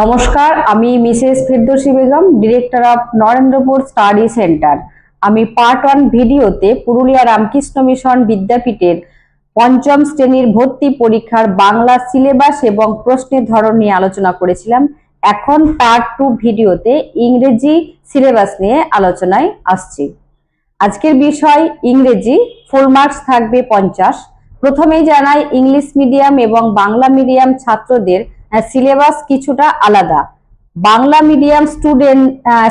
নমস্কার, আমি Mrs Firdousi Begum, director of Narendrapur study centre. আমি পার্ট ওয়ান ভিডিওতে পুরুলিয়া রামকৃষ্ণ মিশন বিদ্যাপীঠের পঞ্চম শ্রেণির ভর্তি পরীক্ষার বাংলা সিলেবাস এবং প্রশ্নের ধরন নিয়ে আলোচনা করেছিলাম। এখন পার্ট টু ভিডিওতে ইংরেজি সিলেবাস নিয়ে আলোচনায় আসছি। আজকের বিষয় ইংরেজি ফুল মার্কস থাকবে পঞ্চাশ। প্রথমেই জানাই ইংলিশ মিডিয়াম এবং বাংলা মিডিয়াম ছাত্রদের সিলেবাস কিছুটা আলাদা। বাংলা মিডিয়াম স্টুডেন্ট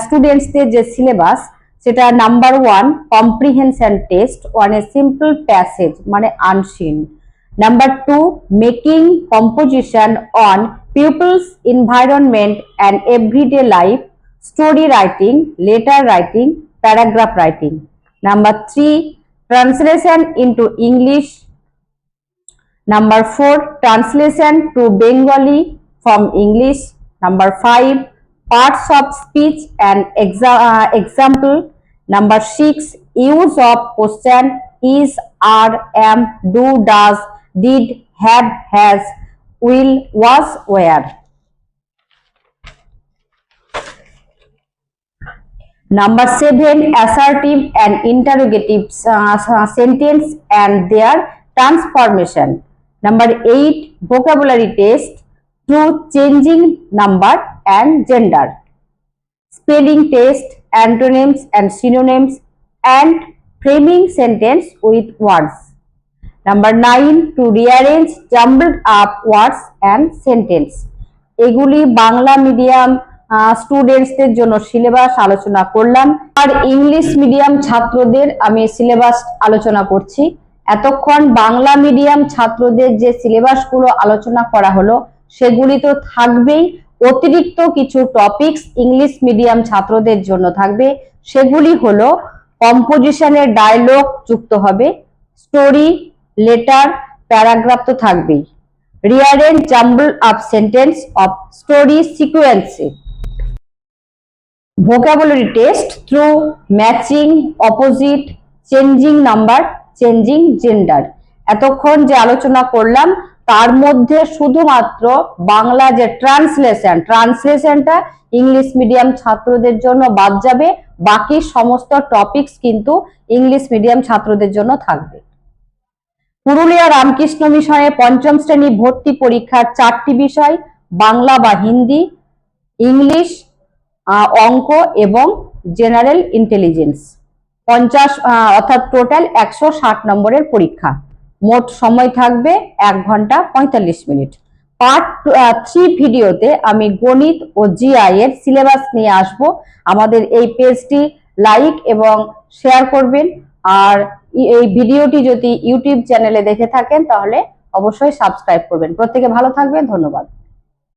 স্টুডেন্টসদের যে সিলেবাস সেটা number one comprehension test one a simple passage মানে unseen number two making composition on people's environment and everyday life story writing letter writing paragraph writing number three Translation into English. Number 4. Translation to Bengali from English. Number 5. Parts of speech and exa uh, example. Number 6. Use of question is, are, am, do, does, did, have, has, will, was, where. Number 7 assertive and interrogative uh, sentence and their transformation. Number 8 vocabulary test through changing number and gender. Spelling test, antonyms and synonyms and framing sentence with words. Number 9 to rearrange jumbled up words and sentence. এগুলি Bangla medium স্টুডেন্টসদের জন্য syllabus আলোচনা করলাম। আর English medium ছাত্রদের আমি syllabus আলোচনা করছি। এতক্ষণ Bangla medium ছাত্রদের যে সিলেবাসগুলো আলোচনা করা হলো, সেগুলি তো থাকবেই। অতিরিক্ত কিছু টপিকস ইংলিশ মিডিয়াম ছাত্রদের জন্য থাকবে। সেগুলি হলো কম্পোজিশনের ডায়লগ যুক্ত হবে স্টোরি লেটার প্যারাগ্রাফ তো থাকবেই। Rearrange jumbled up sentence of story সিকুয়েন্সে vocabulary test through matching, opposite, changing number changing gender এতক্ষণ যে আলোচনা করলাম, তার মধ্যে শুধুমাত্র বাংলা যে ট্রান্সলেশন ট্রান্সলেশনটা ইংলিশ মিডিয়াম ছাত্রদের জন্য বাদ যাবে, বাকি সমস্ত টপিকস কিন্তু ইংলিশ মিডিয়াম ছাত্রদের জন্য থাকবে। পুরুলিয়া রামকৃষ্ণ মিশনে পঞ্চম শ্রেণি ভর্তি পরীক্ষার চারটি বিষয়, বাংলা বা হিন্দি ইংলিশ অঙ্ক এবং জেনারেল ইন্টেলিজেন্স। পঞ্চাশ অর্থাৎ টোটাল একশো ষাট নম্বরের পরীক্ষা। মোট সময় থাকবে এক ঘণ্টা পঁয়তাল্লিশ মিনিট। পার্ট থ্রি ভিডিওতে আমি গণিত ও জিআই এর সিলেবাস নিয়ে আসব। আমাদের এই পেজটি লাইক এবং শেয়ার করবেন। আর এই ভিডিওটি যদি ইউটিউব চ্যানেলে দেখে থাকেন, তাহলে অবশ্যই সাবস্ক্রাইব করবেন। প্রত্যেকে ভালো থাকবেন, ধন্যবাদ।